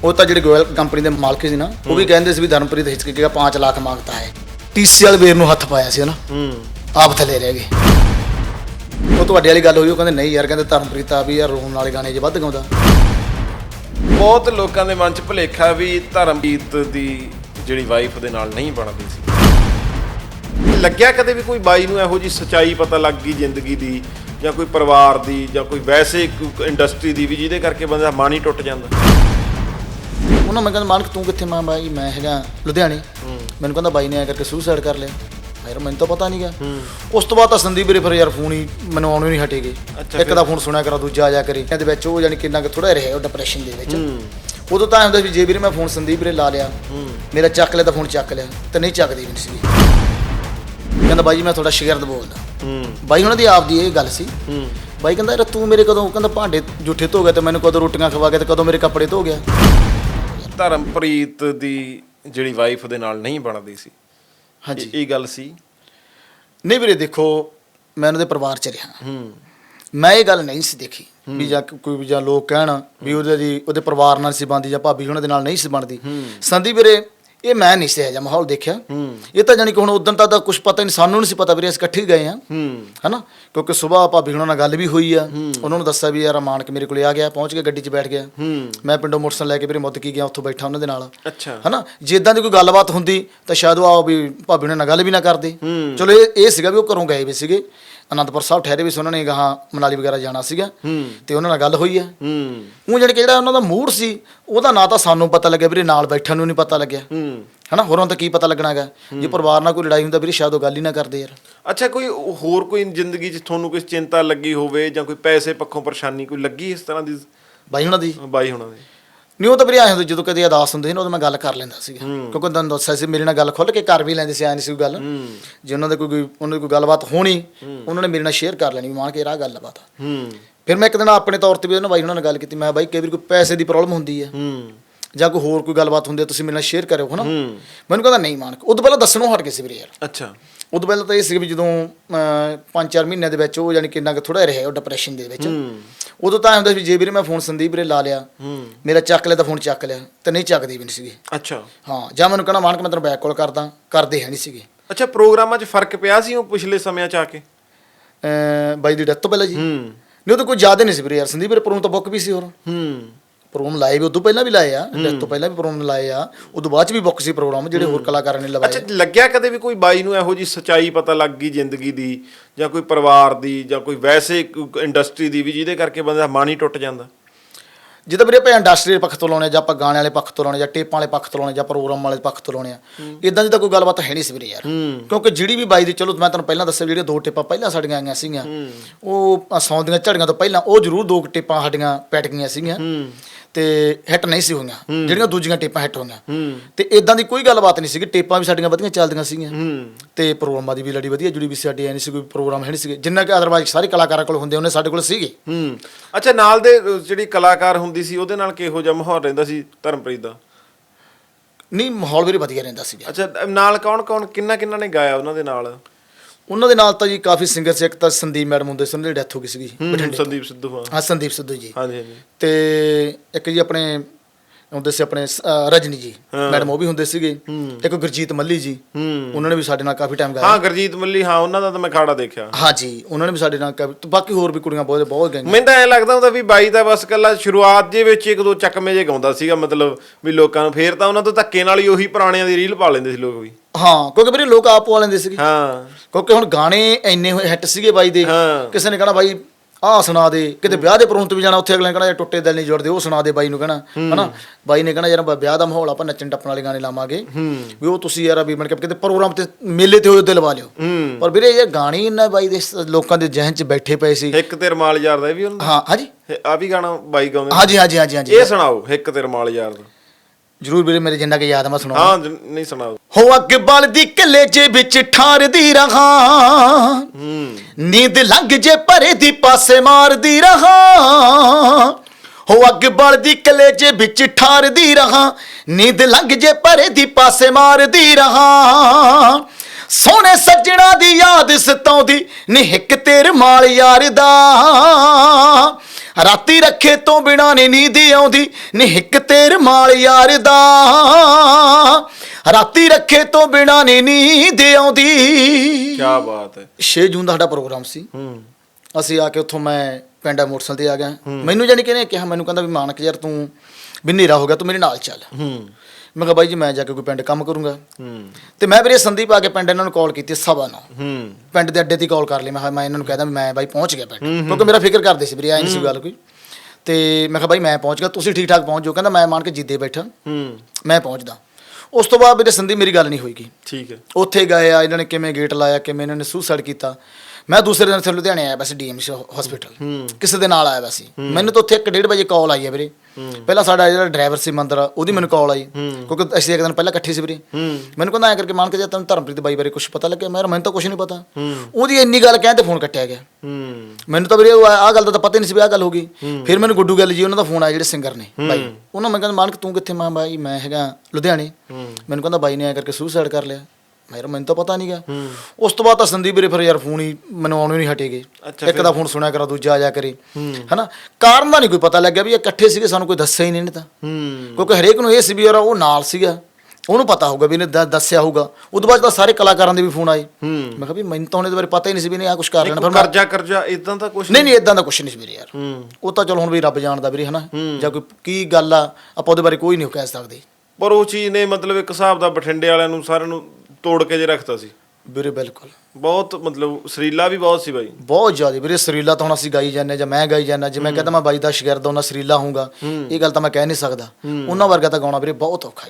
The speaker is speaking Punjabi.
ਉਹ ਤਾਂ ਜਿਹੜੇ ਗੋਇਲ ਕੰਪਨੀ ਦੇ ਮਾਲਕ ਸੀ ਨਾ ਉਹ ਵੀ ਕਹਿੰਦੇ ਸੀ ਵੀ ਧਰਮਪ੍ਰੀਤ ਹਿਚਕੀ ਦਾ 5 ਲੱਖ ਮੰਗਤਾ ਹੈ। ਟੀਸੀ ਵਾਲੇ ਵੀਰ ਨੂੰ ਹੱਥ ਪਾਇਆ ਸੀ ਨਾ ਹੂੰ। ਆਪ ਥੱਲੇ ਰਹਿ ਗਏ। ਉਹ ਤੁਹਾਡੇ ਵਾਲੀ ਗੱਲ ਹੋਈ ਉਹ ਕਹਿੰਦੇ ਨਹੀਂ ਯਾਰ ਕਹਿੰਦੇ ਧਰਮਪ੍ਰੀਤ ਆ ਵੀ ਯਾਰ ਰੋਣ ਵਾਲੇ ਗਾਣੇ 'ਚ ਵੱਧ ਗਾਉਂਦਾ। ਬਹੁਤ ਲੋਕਾਂ ਦੇ ਮਨ 'ਚ ਭੁਲੇਖਾ ਵੀ ਧਰਮਜੀਤ ਦੀ ਜਿਹੜੀ ਵਾਈਫ ਦੇ ਨਾਲ ਨਹੀਂ ਬਣਦੀ ਸੀ। ਲੱਗਿਆ ਕਦੇ ਵੀ ਕੋਈ ਬਾਈ ਨੂੰ ਇਹੋ ਜੀ ਸਚਾਈ ਪਤਾ ਲੱਗ ਗਈ ਜ਼ਿੰਦਗੀ ਦੀ ਜਾਂ ਕੋਈ ਪਰਿਵਾਰ ਦੀ ਜਾਂ ਕੋਈ ਵੈਸੇ ਇੰਡਸਟਰੀ ਦੀ ਵੀ ਜਿਹਦੇ ਕਰਕੇ ਬੰਦਾ ਮਨ ਹੀ ਟੁੱਟ ਜਾਂਦਾ? ਉਹਨਾਂ ਮੈਂ ਕਹਿੰਦਾ ਮਾਨਕ ਤੂੰ ਕਿੱਥੇ? ਮੈਂ ਬਾਈ ਮੈਂ ਹੈਗਾ ਲੁਧਿਆਣੇ। ਮੈਨੂੰ ਕਹਿੰਦਾ ਬਾਈ ਨੇ ਐ ਕਰਕੇ ਸੁਸਾਈਡ ਕਰ ਲਿਆ। ਯਾਰ ਮੈਨੂੰ ਤਾਂ ਪਤਾ ਨਹੀਂਗਾ ਉਸ ਤੋਂ ਬਾਅਦ ਤਾਂ ਸੰਦੀਪ ਵੀਰੇ ਫਿਰ ਯਾਰ ਫੋਨ ਹੀ ਮੈਨੂੰ ਆਉਣੋਂ ਨਹੀਂ ਹਟੇਗੇ ਇੱਕ ਦਾ ਫੋਨ ਸੁਣਿਆ ਕਰਾ ਦੂਜਾ ਆ ਜਾ ਕਰੇ। ਇਹਦੇ ਵਿੱਚ ਉਹ ਯਾਨੀ ਕਿੰਨਾ ਕਿ ਥੋੜਾ ਰਿਹਾ ਉਹ ਡਿਪਰੈਸ਼ਨ ਦੇ ਵਿੱਚ। ਉਦੋਂ ਤਾਂ ਹੁੰਦਾ ਸੀ ਜੇ ਵੀਰੇ ਮੈਂ ਫੋਨ ਸੰਦੀਪ ਵੀਰੇ ਲਾ ਲਿਆ ਮੇਰਾ ਚੱਕ ਲਿਆ ਤਾਂ ਫੋਨ ਚੱਕ ਲਿਆ ਤੇ ਨਹੀਂ ਚੱਕਦੀ ਵੀ ਨਹੀਂ ਸੀ ਕਹਿੰਦਾ ਬਾਈ ਜੀ ਮੈਂ ਤੁਹਾਡਾ ਸ਼ਾਗਿਰਦ ਬੋਲਦਾ। ਬਾਈ ਉਹਨਾਂ ਦੀ ਆਪ ਦੀ ਇਹ ਗੱਲ ਸੀ। ਬਾਈ ਕਹਿੰਦਾ ਯਾਰ ਤੂੰ ਮੇਰੇ ਕਦੋਂ ਕਹਿੰਦਾ ਭਾਂਡੇ ਜੂਠੇ ਧੋ ਗਿਆ ਤੇ ਮੈਨੂੰ ਕਦੋਂ ਰੋਟੀਆਂ ਖਵਾ ਗਿਆ ਤੇ ਕਦੋਂ ਮੇਰੇ ਕੱਪੜੇ ਧੋ ਗਿਆ? ਧਰਮਪ੍ਰੀਤ ਦੀ ਜਿਹੜੀ ਵਾਈਫ ਦੇ ਨਾਲ ਨਹੀਂ ਬਣਦੀ ਸੀ। ਹਾਂਜੀ। ਇਹ- ਗੱਲ ਸੀ? ਨਹੀਂ ਵੀਰੇ ਦੇਖੋ ਮੈਂ ਉਹਨਾਂ ਦੇ ਪਰਿਵਾਰ ਚ ਰਿਹਾ। ਹੂੰ। ਮੈਂ ਇਹ ਗੱਲ ਨਹੀਂ ਸੀ ਦੇਖੀ ਵੀ ਜਾਂ ਕੋਈ ਵੀ ਜਾਂ ਲੋਕ ਕਹਿਣ ਵੀ ਉਹਦੇ ਦੀ ਉਹਦੇ ਪਰਿਵਾਰ ਨਾਲ ਸੀ ਬਣਦੀ ਜਾਂ ਭਾਬੀ ਉਹਨਾਂ ਦੇ ਨਾਲ ਨਹੀਂ ਸੀ ਬਣਦੀ। ਸੰਦੀਪ ਵੀਰੇ ਇਹ ਮੈਂ ਨਹੀਂ ਸੀ ਇਹ ਜਿਹਾ ਮਾਹੌਲ ਦੇਖਿਆ। ਇਹ ਤਾਂ ਜਾਨੀ ਕਿ ਹੁਣ ਉਦੋਂ ਤਾਂ ਕੁਝ ਪਤਾ ਨਹੀਂ ਸਾਨੂੰ ਨਹੀਂ ਸੀ ਪਤਾ ਵੀਰੇ ਅਸੀਂ ਇਕੱਠੇ ਗਏ ਆ ਹਨਾ? ਕਿਉਂਕਿ ਸਵੇਰ ਭਾਬੀ ਉਹਨਾਂ ਨਾਲ ਗੱਲ ਵੀ ਹੋਈ ਆ। ਉਹਨਾਂ ਨੂੰ ਦੱਸਿਆ ਵੀ ਯਾਰ ਮਾਨਕ ਮੇਰੇ ਕੋਲੇ ਆ ਗਿਆ ਪਹੁੰਚ ਕੇ ਗੱਡੀ 'ਚ ਬੈਠ ਗਿਆ। ਮੈਂ ਪਿੰਡੋਂ ਮੋਟਰਸਾਈਕਲ ਲੈ ਕੇ ਵੀਰੇ ਮੁੱਦ ਕੀ ਗਿਆ ਉੱਥੋਂ ਬੈਠਾ ਉਹਨਾਂ ਦੇ ਨਾਲ। ਅੱਛਾ। ਹਨਾ? ਜੇ ਇਦਾਂ ਦੀ ਕੋਈ ਗੱਲਬਾਤ ਹੁੰਦੀ ਤਾਂ ਸ਼ਾਇਦ ਉਹ ਆ ਵੀ ਭਾਬੀ ਨਾਲ ਗੱਲ ਵੀ ਨਾ ਕਰਦੇ। ਚਲੋ ਇਹ ਇਹ ਸੀਗਾ ਵੀ ਉਹ ਘਰੋਂ ਗਏ ਵੀ ਸੀਗੇ। ਅਨੰਦਪੁਰ ਸਾਹਿਬ ਠਹਿਰੇ ਵੀ ਸੀ ਉਹਨਾਂ ਨੇ ਗਾਹਾਂ ਮਨਾਲੀ ਵਗੈਰਾ ਜਾਣਾ ਸੀਗਾ। ਤੇ ਉਹਨਾਂ ਨਾਲ ਗੱਲ ਹੋਈ ਆ ਹੂੰ। ਉਹ ਜਿਹੜੇ ਜਿਹੜਾ ਉਹਨਾਂ ਦਾ ਮੂਡ ਸੀ ਉਹਦਾ ਨਾ ਤਾਂ ਸਾਨੂੰ ਪਤਾ ਲੱਗਿਆ ਵੀਰੇ ਨਾਲ ਬੈਠਣ ਨੂੰ ਨਹੀਂ ਪਤਾ ਲੱਗਿਆ। ਹਨਾ ਹੋਰਾਂ ਤਾਂ ਕੀ ਪਤਾ ਲੱਗਣਾਗਾ। ਜੇ ਪਰਿਵਾਰ ਨਾਲ ਕੋਈ ਲੜਾਈ ਹੁੰਦਾ ਵੀਰੇ ਸ਼ਾਇਦ ਉਹ ਗੱਲ ਹੀ ਨਾ ਕਰਦੇ ਯਾਰ। ਅੱਛਾ ਕੋਈ ਹੋਰ ਕੋਈ ਜ਼ਿੰਦਗੀ 'ਚ ਤੁਹਾਨੂੰ ਕੋਈ ਚਿੰਤਾ ਲੱਗੀ ਹੋਵੇ ਜਾਂ ਕੋਈ ਪੈਸੇ ਪੱਖੋਂ ਪਰੇਸ਼ਾਨੀ ਕੋਈ ਲੱਗੀ ਇਸ ਤਰ੍ਹਾਂ ਦੀ? ਬਾਈ ਉਹਨਾਂ ਦੀ। ਬਾਈ ਹੁਣਾਂ ਦੀ। ਨਹੀਂ ਉਹ ਤਾਂ ਵੀਰੇ ਆਏ ਹੁੰਦੇ ਜਦੋਂ ਕਦੇ ਅਦਾਸ ਹੁੰਦੇ ਸੀ ਨਾ ਉਦੋਂ ਮੈਂ ਗੱਲ ਕਰ ਲੈਂਦਾ ਸੀਗਾ। ਕਿਉਂਕਿ ਉਹਨਾਂ ਨੂੰ ਦੱਸਿਆ ਸੀ ਮੇਰੇ ਨਾਲ ਗੱਲ ਖੁੱਲ ਕੇ ਕਰ ਵੀ ਲੈਂਦੇ ਸੀ ਐ ਨਹੀਂ ਸੀ ਕੋਈ ਗੱਲ। ਜੇ ਉਹਨਾਂ ਦੇ ਕੋਈ ਕੋਈ ਉਹਨਾਂ ਦੀ ਕੋਈ ਗੱਲਬਾਤ ਹੋਣੀ ਉਹਨਾਂ ਨੇ ਮੇਰੇ ਨਾਲ ਸ਼ੇਅਰ ਕਰ ਲੈਣੀ ਵੀ ਮਾਂ ਕੇ ਰਾਹ ਗੱਲਬਾਤ ਫਿਰ ਮੈਂ ਇੱਕ ਦਿਨ ਆਪਣੇ ਤੌਰ ਤੇ ਵੀ ਉਹਨਾਂ ਬਾਈ ਉਹਨਾਂ ਨਾਲ ਗੱਲ ਕੀਤੀ ਮੈਂ ਬਾਈ ਕਈ ਵਾਰ ਕੋਈ ਪੈਸੇ ਦੀ ਪ੍ਰੋਬਲਮ ਹੁੰਦੀ ਹੈ। ਜਾਂ ਕੋਈ ਹੋਰ ਕੋਈ ਗੱਲਬਾਤ ਹੁੰਦੀ ਹੈ ਤੁਸੀਂ ਮੇਰੇ ਨਾਲ ਸ਼ੇਅਰ ਕਰਿਓ ਹਨਾ? ਮੈਨੂੰ ਕਹਿੰਦਾ ਨਹੀਂ ਮਾਨਕ ਉਦੋਂ ਪਹਿਲਾਂ ਦੱਸਣੋਂ ਹਟ ਗਏ ਸੀ ਵੀਰੇ ਯਾਰ। ਅੱਛਾ। ਉਦੋਂ ਪਹਿਲਾਂ ਤਾਂ ਇਹ ਸੀ ਵੀ ਜਦੋਂ 5-4 ਮਹੀਨਿਆਂ ਦੇ ਵਿੱਚ ਉਹ ਯਾਨੀ ਕਿੰਨਾ ਕਿ ਥੋੜਾ ਰਿਹਾ ਉਹ ਡਿਪਰੈਸ਼ਨ ਦੇ ਵਿੱਚ। ਉਦੋਂ ਤਾਂ ਹੁੰਦਾ ਸੀ ਜੇ ਵੀਰੇ ਮੈਂ ਫੋਨ ਸੰਦੀਪ ਵੀਰੇ ਲਾ ਲਿਆ ਮੇਰਾ ਚੱਕ ਲਿਆ ਤਾਂ ਫੋਨ ਚੱਕ ਲਿਆ ਤੇ ਨਹੀਂ ਚੱਕਦੀ ਵੀ ਨਹੀਂ ਸੀਗੀ। ਅੱਛਾ। ਹਾਂ ਜਾਂ ਮੈਨੂੰ ਕਹਣਾ ਮਾਨਕ ਮੈਂ ਤੈਨੂੰ ਬੈਕ ਕਾਲ ਕਰਦਾ ਕਰਦੇ ਹੈ ਨਹੀਂ ਸੀਗੇ। ਅੱਛਾ ਪ੍ਰੋਗਰਾਮਾਂ 'ਚ ਫ਼ਰਕ ਪਿਆ ਸੀ ਉਹ ਪਿਛਲੇ ਸਮਿਆਂ 'ਚ ਆ ਕੇ? ਬਾਈ ਦੀ ਡੈਥ ਤੋਂ ਪਹਿਲਾਂ ਜੀ। ਹੂੰ। ਨਹੀਂ ਉਹ ਤਾਂ ਕੋਈ ਜ਼ਿਆਦਾ ਨਹੀਂ ਸੀ ਵੀਰੇ ਯਾਰ ਸੰਦੀਪ ਵੀਰੇ ਪ੍ਰੋਗਰਾਮ ਤਾਂ ਬੁੱਕ ਵੀ ਸੀ ਹੋਰ। ਹੂੰ। ਪ੍ਰੋਗਰਾਮ ਲਾਏ ਵੀ ਉਦੋਂ ਪਹਿਲਾਂ ਵੀ ਲਾਏ ਆ ਡੈਥ ਤੋਂ ਪਹਿਲਾਂ ਵੀ ਪ੍ਰੋਗਰਾਮ ਲਾਏ ਆ ਉਦੋਂ ਬਾਅਦ ਚ ਵੀ ਬੁੱਕ ਸੀ ਪ੍ਰੋਗਰਾਮ ਜਿਹੜੇ ਹੋਰ ਕਲਾਕਾਰਾਂ ਨੇ ਅੱਛਾ ਲਵਾਏ ਲੱਗਿਆ ਕਦੇ ਵੀ ਕੋਈ ਬਾਈ ਨੂੰ ਇਹੋ ਜੀ ਸਚਾਈ ਪਤਾ ਲੱਗ ਗਈ ਜ਼ਿੰਦਗੀ ਦੀ ਜਾਂ ਕੋਈ ਪਰਿਵਾਰ ਦੀ ਜਾਂ ਕੋਈ ਵੈਸੇ ਇੰਡਸਟਰੀ ਦੀ ਵੀ ਜਿਹਦੇ ਕਰਕੇ ਬੰਦਾ ਮਨ ਹੀ ਟੁੱਟ ਜਾਂਦਾ? ਜਿੱਦਾਂ ਵੀਰੇ ਆਪਾਂ ਇੰਡਸਟਰੀ ਦੇ ਪੱਖ ਤੋਂ ਲਾਉਣੇ ਜਾਂ ਆਪਾਂ ਗਾਣੇ ਵਾਲੇ ਪੱਖ ਤੋਂ ਲਾਉਣੇ ਜਾਂ ਟੇਪਾਂ ਵਾਲੇ ਪੱਖ ਤੋਂ ਲਾਉਣੇ ਜਾਂ ਪ੍ਰੋਗਰਾਮ ਵਾਲੇ ਪੱਖ ਤੋਂ ਲਾਉਣੇ ਆ ਇਦਾਂ ਦੀ ਤਾਂ ਕੋਈ ਗੱਲਬਾਤ ਹੈ ਨਹੀਂ ਸੀ ਵੀਰੇ ਯਾਰ। ਕਿਉਂਕਿ ਜਿਹੜੀ ਵੀ ਬਾਈ ਦੀ ਚਲੋ ਮੈਂ ਤੁਹਾਨੂੰ ਪਹਿਲਾਂ ਦੱਸਿਆ ਜਿਹੜੀਆਂ ਦੋ ਟੇਪਾਂ ਪਹਿਲਾਂ ਸਾਡੀਆਂ ਆਈਆਂ ਸੀਗੀਆਂ ਉਹ ਆਹ ਸੌਣ ਦੀਆਂ ਝੜੀਆਂ ਤੋਂ ਪਹਿਲਾਂ ਉਹ ਜ਼ਰੂਰ ਦੋ ਟੇਪਾਂ ਸਾਡੀਆਂ ਪੈਟ ਗਈਆਂ ਸੀਗੀਆਂ। ਤੇ ਹਿੱਟ ਨਹੀਂ ਸੀ ਹੋਈਆਂ। ਜਿਹੜੀਆਂ ਦੂਜੀਆਂ ਟੇਪਾਂ ਹਿੱਟ ਹੋਈਆਂ। ਤੇ ਇਦਾਂ ਦੀ ਕੋਈ ਗੱਲਬਾਤ ਨਹੀਂ ਸੀਗੀ। ਟੇਪਾਂ ਵੀ ਸਾਡੀਆਂ ਵਧੀਆ ਚੱਲਦੀਆਂ ਸੀਗੀਆਂ। ਤੇ ਪ੍ਰੋਗਰਾਮਾਂ ਦੀ ਵੀ ਲੜੀ ਵਧੀਆ। ਜੁੜੀ ਵੀ ਸੀ ਸਾਡੀ ਐ ਨਹੀਂ ਸੀ ਕੋਈ ਪ੍ਰੋਗਰਾਮ ਹੈ ਨਹੀਂ ਸੀਗੇ। ਜਿੰਨਾ ਕਿ ਅਦਰਵਾਈਜ਼ ਸਾਰੇ ਕਲਾਕਾਰਾਂ ਕੋਲ ਹੁੰਦੇ ਉਹਨੇ ਸਾਡੇ ਕੋਲ ਸੀਗੇ। ਅੱਛਾ ਨਾਲ ਦੇ ਜਿਹੜੀ ਕਲਾਕਾਰ ਹੁੰਦੀ ਸੀ ਉਹਦੇ ਨਾਲ ਕਿਹੋ ਜਿਹਾ ਮਾਹੌਲ ਰਹਿੰਦਾ ਸੀ ਧਰਮਪ੍ਰੀਤ ਦਾ? ਨਹੀਂ ਮਾਹੌਲ ਵੀ ਵਧੀਆ ਰਹਿੰਦਾ ਸੀਗਾ। ਅੱਛਾ ਨਾਲ ਕੌਣ ਕੌਣ ਕਿੰਨਾ ਕਿੰਨਾ ਨੇ ਗਾਇਆ ਉਹਨਾਂ ਦੇ ਨਾਲ? ਉਹਨਾਂ ਦੇ ਨਾਲ ਤਾਂ ਜੀ ਕਾਫੀ ਸਿੰਗਰ ਸੀ ਇੱਕ ਤਾਂ ਸੰਦੀਪ ਮੈਡਮ ਹੁੰਦੇ ਸੀ ਉਹਨਾਂ ਦੀ ਡੈਥ ਹੋ ਗਈ ਸੀਗੀ ਬਠਿੰਡੇ ਸੰਦੀਪ ਸਿੱਧੂ ਹਾਂ। ਹਾਂ ਸੰਦੀਪ ਸਿੱਧੂ ਜੀ। ਹਾਂਜੀ ਹਾਂਜੀ। ਤੇ ਇੱਕ ਜੀ ਆਪਣੇ ਹੁੰਦੇ ਸੀ ਆਪਣੇ ਰਜਨੀ ਜੀ ਮੈਡਮ ਉਹ ਵੀ ਹੁੰਦੇ ਸੀਗੇ। ਇੱਕ ਗੁਰਜੀਤ ਮੱਲੀ ਜੀ ਉਹਨਾਂ ਨੇ ਵੀ ਸਾਡੇ ਨਾਲ ਕਾਫੀ ਟਾਈਮ ਗਾਇਆ। ਹਾਂ ਗੁਰਜੀਤ ਮੱਲੀ ਹਾਂ ਉਹਨਾਂ ਦਾ ਤਾਂ ਮੈਂ ਖਾੜਾ ਦੇਖਿਆ। ਹਾਂ ਜੀ ਉਹਨਾਂ ਨੇ ਵੀ ਸਾਡੇ ਨਾਲ ਕਾਫੀ ਬਾਕੀ ਹੋਰ ਵੀ ਕੁੜੀਆਂ ਬਹੁਤ ਬਹੁਤ ਗਾਈਆਂ। ਮੈਨੂੰ ਤਾਂ ਐ ਲੱਗਦਾ ਹੁੰਦਾ ਵੀ ਬਾਈ ਦਾ ਬਸ ਕੱਲਾ ਸ਼ੁਰੂਆਤ ਦੇ ਵਿੱਚ ਇੱਕ ਦੋ ਚੱਕਮੇ ਜੇ ਗਾਉਂਦਾ ਸੀਗਾ ਮਤਲਬ ਵੀ ਲੋਕਾਂ ਨੂੰ ਫੇਰ ਤਾਂ ਉਹਨਾਂ ਤੋਂ ਧੱਕੇ ਨਾਲ ਹੀ ਉਹੀ ਪੁਰਾਣਿਆਂ ਦੀ ਰੀਲ ਪਾ ਲੈਂਦੇ ਸੀ ਲੋਕ ਵੀ। ਹਾਂ ਕਿਉਂਕਿ ਵੀਰੇ ਲੋਕ ਆਪ ਪਵਾ ਲੈਂਦੇ ਸੀਗੇ। ਹਾਂ। ਕਿਉਂਕਿ ਹੁਣ ਗਾਣੇ ਇੰਨੇ ਹੋਏ ਹਿੱਟ ਸੀਗੇ ਬਾਈ ਦੇ। ਹਾਂ। ਕਿਸੇ ਨੇ ਕਹਣਾ ਬਾਈ ਆਹ ਸੁਣਾ ਦੇ। ਕਿਤੇ ਵਿਆਹ ਦੇ ਪ੍ਰੋਗਰਾਮ ਤੇ ਵੀ ਜਾਣਾ ਉੱਥੇ ਅਗਲੇ ਨੇ ਕਹਣਾ ਟੁੱਟੇ ਦਿਲ ਨਹੀਂ ਜੁੜਦੇ ਉਹ ਸੁਣਾ ਦੇ ਬਾਈ ਨੂੰ ਕਹਣਾ। ਹਨਾ? ਬਾਈ ਨੇ ਕਹਣਾ ਯਾਰ ਬ- ਵਿਆਹ ਦਾ ਮਾਹੌਲ ਆਪਾਂ ਨੱਚਣ ਟੱਪਣ ਵਾਲੇ ਗਾਣੇ ਲਾਵਾਂਗੇ। ਵੀ ਉਹ ਤੁਸੀਂ ਯਾਰ ਵੀ ਮਨ ਕੇ ਕਿਤੇ ਪ੍ਰੋਗਰਾਮ ਤੇ ਮੇਲੇ ਤੇ ਹੋਏ ਦਿਲ ਵਾ ਲਿਓ। ਹੂੰ। ਪਰ ਵੀਰੇ ਇਹ ਗਾਣੇ ਇੰਨਾ ਬਾਈ ਦੇ ਸ- ਲੋਕਾਂ ਦੇ ਜ਼ਿਹਨ 'ਚ ਬੈਠੇ ਪਏ ਸੀ। ਇੱਕ ਤੇ ਰਮਾਲ ਯਾਰ ਦਾ ਇਹ ਵੀ ਉਹਨਾਂ ਦਾ ਹਾਂ ਹਾਂਜੀ। ਆ ਵੀ ਗਾਣਾ ਬਾਈ ਗਾਉਂਦੇ ਨੇ। ਹਾਂਜੀ ਹਾਂਜੀ ਹਾਂਜੀ ਹਾਂਜੀ। ਇਹ ਸੁਣਾਓ ਇੱਕ ਤੇ ਰਮਾਲ ਯਾਰ ਦਾ। ਜਰੂਰ ਵੀਰੇ ਮੇਰੇ ਜਿੰਨਾ ਕਿ ਯਾਦ ਆ ਮੈਂ ਸੁਣਾਉਂਦਾ। ਹਾਂ ਜ- ਨਹੀਂ ਸੁਣਾਓ। ਹੋ ਅੱਗ ਬਲਦੀ ਕਿਲੇ ਜੇ ਵਿੱਚ ਠਾਰਦੀ ਰਹਾ। ਹੂੰ। ਨੀਂਦ ਲੰਘ ਜੇ ਪਰੇ ਦੀ ਪਾਸੇ ਮਾਰਦੀ ਰਹਾ। ਹੋ ਅੱਗ ਬਲਦੀ ਕਿਲੇ ਜੇ ਵਿੱਚ ਠਾਰਦੀ ਰਹਾ। ਨੀਂਦ ਲੰਘ ਜੇ ਪਰੇ ਦੀ ਪਾਸੇ ਮਾਰਦੀ ਰਹਾ। ਸੋਹਣੇ ਸੱਜਣਾ ਦੀ ਯਾਦ ਸਤਾਉਂਦੀ ਨਿਹਕ ਤੇਰ ਮਾਲ ਯਾਰ ਦਾ। ਰਾਤੀ ਰੱਖੇ ਤੋਂ ਬਿਨਾ ਨੀ ਨੀਂਦ ਆਉਂਦੀ ਨੀ ਹਿੱਕ ਤੇਰ ਮਾਲ ਯਾਰ ਦਾ। ਰਾਤੀ ਰੱਖੇ ਤੋਂ ਬਿਨਾ ਨੀ ਨੀਂਦ ਆਉਂਦੀ। ਕੀ ਬਾਤ ਹੈ। 6 ਜੂਨ ਦਾ ਸਾਡਾ ਪ੍ਰੋਗਰਾਮ ਸੀ। ਹੂੰ। ਅਸੀਂ ਆ ਕੇ ਉੱਥੋਂ ਮੈਂ ਪਿੰਡ ਮੋਟਰਸਾਈਕਲ ਤੇ ਆ ਗਿਆ। ਮੈਨੂੰ ਜਾਨੀ ਕਿਹਨੇ ਕਿਹਾ ਮੈਨੂੰ ਕਹਿੰਦਾ ਵੀ ਮਾਨਕ ਯਾਰ ਤੂੰ ਵੀ ਹਨੇਰਾ ਹੋ ਗਿਆ ਤੂੰ ਮੇਰੇ ਨਾਲ ਚੱਲ। ਹੂੰ। ਮੈਂ ਕਿਹਾ ਬਾਈ ਜੀ ਮੈਂ ਜਾ ਕੇ ਕੋਈ ਪਿੰਡ ਕੰਮ ਕਰੂੰਗਾ। ਹੂੰ। ਤੇ ਮੈਂ ਵੀਰੇ ਸੰਦੀਪ ਆ ਕੇ ਪਿੰਡ ਇਹਨਾਂ ਨੂੰ ਕਾਲ ਕੀਤੀ ਸਵਾ ਨੂੰ। ਹੂੰ। ਪਿੰਡ ਦੇ ਅੱਡੇ ਤੇ ਕਾਲ ਕਰ ਲਈ। ਮੈਂ ਕਿਹਾ ਮੈਂ ਇਹਨਾਂ ਨੂੰ ਕਹਿਦਾ ਮੈਂ ਬਾਈ ਪਹੁੰਚ ਗਿਆ ਪਿੰਡ। ਕਿਉਂਕਿ ਮੇਰਾ ਫਿਕਰ ਕਰਦੇ ਸੀ ਵੀਰੇ ਆਈ ਨਹੀਂ ਸੀ ਗੱਲ ਕੋਈ। ਤੇ ਮੈਂ ਕਿਹਾ ਬਾਈ ਮੈਂ ਪਹੁੰਚ ਗਿਆ ਤੁਸੀਂ ਠੀਕ ਠਾਕ ਪਹੁੰਚ ਜਾਓ। ਕਹਿੰਦਾ ਮੈਂ ਮਾਨ ਕੇ ਜਿੱਦੇ ਬੈਠਾ। ਹੂੰ। ਮੈਂ ਪਹੁੰਚਦਾ। ਉਸ ਤੋਂ ਬਾਅਦ ਵੀਰੇ ਸੰਦੀਪ ਮੇਰੀ ਗੱਲ ਨਹੀਂ ਹੋਈਗੀ ਠੀਕ ਹੈ। ਉੱਥੇ ਗਏ ਆ ਇਹਨਾਂ ਨੇ ਕਿਵੇਂ ਗੇਟ ਲਾਇਆ ਕਿਵੇਂ ਇਹਨਾਂ ਨੇ ਸੁਸਾਈਡ ਕੀਤਾ। ਮੈਂ ਦੂਸਰੇ ਦਿਨ ਇੱਥੇ ਲੁਧਿਆਣੇ ਆਇਆ ਵੈਸੇ ਡੀਐਮਸੀ ਹਸਪੀਟਲ ਕਿਸੇ ਦੇ ਨਾਲ ਆਇਆ ਵਾ ਸੀ। ਮੈਨੂੰ ਤਾਂ ਉੱਥੇ 1:30 ਵਜੇ ਕਾਲ ਆਈ ਹੈ ਵੀਰੇ। ਪਹਿਲਾਂ ਸਾਡਾ ਜਿਹੜਾ ਡਰਾਈਵਰ ਸੀ ਮੰਦਰ ਉਹਦੀ ਮੈਨੂੰ ਕਾਲ ਆਈ। ਕਿਉਂਕਿ ਅਸੀਂ ਇੱਕ ਦਿਨ ਪਹਿਲਾਂ ਇਕੱਠੇ ਸੀ ਵੀਰੇ। ਮੈਨੂੰ ਕਹਿੰਦਾ ਐ ਕਰਕੇ ਮਾਨ ਕੇ ਜੇ ਤੈਨੂੰ ਧਰਮਪ੍ਰੀਤ ਬਾਈ ਬਾਰੇ ਕੁਝ ਪਤਾ ਲੱਗਿਆ ਮੈਨੂੰ ਤਾਂ ਕੁਝ ਨਹੀਂ ਪਤਾ। ਉਹਦੀ ਇੰਨੀ ਗੱਲ ਕਹਿਣ ਤੇ ਫੋਨ ਕੱਟਿਆ ਗਿਆ। ਮੈਨੂੰ ਤਾਂ ਵੀਰੇ ਆਹ ਗੱਲ ਦਾ ਤਾਂ ਪਤਾ ਹੀ ਨਹੀਂ ਸੀ ਵੀ ਆਹ ਗੱਲ ਹੋ ਗਈ। ਫਿਰ ਮੈਨੂੰ ਗੁੱਡੂ ਗੱਲ ਜੀ ਉਹਨਾਂ ਦਾ ਫੋਨ ਆਇਆ ਜਿਹੜੇ ਸਿੰਗਰ ਨੇ ਬਾਈ। ਉਹਨਾਂ ਮੈਂ ਕਹਿੰਦਾ ਮਾਨਕ ਤੂੰ ਕਿੱਥੇ? ਮੈਂ ਬਾਈ ਮੈਂ ਹੈਗਾ ਲੁਧਿਆਣੇ। ਮੈਨੂੰ ਕਹਿੰਦਾ ਬਾਈ ਨੇ ਐ ਕਰਕੇ ਸੁਸਾਈਡ ਕਰ ਲਿਆ। ਕਿਹਾ ਮੈਨੂੰ ਤਾਂ ਪਤਾ ਨਹੀਂਗਾ ਉਸ ਤੋਂ ਬਾਅਦ ਤਾਂ ਸੰਦੀਪ ਵੀਰੇ ਫਿਰ ਯਾਰ ਫੋਨ ਹੀ ਮੈਨੂੰ ਆਉਣੋਂ ਨਹੀਂ ਹਟੇਗੇ ਇੱਕ ਦਾ ਫੋਨ ਸੁਣਿਆ ਕਰਾ ਦੂਜਾ ਆ ਜਾ ਕਰੇ। ਹਨਾ? ਕਾਰਨ ਦਾ ਨਹੀਂ ਕੋਈ ਪਤਾ ਲੱਗਿਆ ਵੀ ਇਹ ਇਕੱਠੇ ਸੀਗੇ ਸਾਨੂੰ ਕੋਈ ਦੱਸਿਆ ਹੀ ਨਹੀਂ ਇਹਨੇ ਤਾਂ। ਕਿਉਂਕਿ ਹਰੇਕ ਨੂੰ ਇਹ ਸੀ ਵੀ ਯਾਰ ਉਹ ਨਾਲ ਸੀਗਾ। ਉਹਨੂੰ ਪਤਾ ਹੋਊਗਾ ਵੀ ਇਹਨੇ ਦੱਸਿਆ ਹੋਊਗਾ। ਉਦੋਂ ਬਾਅਦ ਤਾਂ ਸਾਰੇ ਕਲਾਕਾਰਾਂ ਦੇ ਵੀ ਫੋਨ ਆਏ। ਮੈਂ ਕਿਹਾ ਵੀ ਮੈਨੂੰ ਤਾਂ ਉਹਨੇ ਦੇ ਬਾਰੇ ਪਤਾ ਹੀ ਨਹੀਂ ਸੀ ਵੀ ਇਹਨੇ ਆ ਕੁਝ ਕਰ ਲੈਣਾ। ਫਿਰ ਕਰਜਾ ਕਰਜਾ ਇਦਾਂ ਦਾ ਕੁਝ ਨਹੀਂ ਨਹੀਂ ਇਦਾਂ ਦਾ ਕੁਝ ਨਹੀਂ ਸੀ ਵੀਰੇ ਯਾਰ। ਉਹ ਤਾਂ ਚਲੋ ਹੁਣ ਵੀ ਰੱਬ ਜਾਣਦਾ ਵੀਰੇ ਹਨਾ? ਜਾਂ ਕੋਈ ਕੀ ਗੱਲ ਆ ਆਪਾਂ ਉਹਦੇ ਬਾਰੇ ਕੋਈ ਨਹੀਂ ਕਹਿ ਸਕਦੇ। ਪਰ ਉਹ ਚੀਜ਼ ਨੇ ਮਤਲਬ ਇੱਕ ਹਿਸਾਬ ਦਾ ਬਠਿੰਡੇ ਵਾਲਿਆਂ ਨੂੰ ਸਾਰਿਆਂ ਨੂੰ ਤੋੜ ਕੇ ਜੇ ਰੱਖਤਾ ਸੀ। ਵੀਰੇ ਬਿਲਕੁਲ। ਬਹੁਤ ਮਤਲਬ ਸਰੀਲਾ ਵੀ ਬਹੁਤ ਸੀ ਬਾਈ। ਬਹੁਤ ਜ਼ਿਆਦਾ। ਵੀਰੇ ਸਰੀਲਾ ਤਾਂ ਹੁਣ ਅਸੀਂ ਗਾਈ ਜਾਂਦੇ ਜਾਂ ਮੈਂ ਗਾਈ ਜਾਂਦਾ ਜੇ ਮੈਂ ਕਹਿੰਦਾ ਮੈਂ ਬਾਈ ਦਾ ਸ਼ਗਿਰਦ ਉਹਨਾਂ ਸਰੀਲਾ ਹੋਊਗਾ। ਇਹ ਗੱਲ ਤਾਂ ਮੈਂ ਕਹਿ ਨਹੀਂ ਸਕਦਾ। ਉਹਨਾਂ ਵਰਗਾ ਤਾਂ ਗਾਉਣਾ ਵੀਰੇ ਬਹੁਤ ਔਖਾ ਹੈ।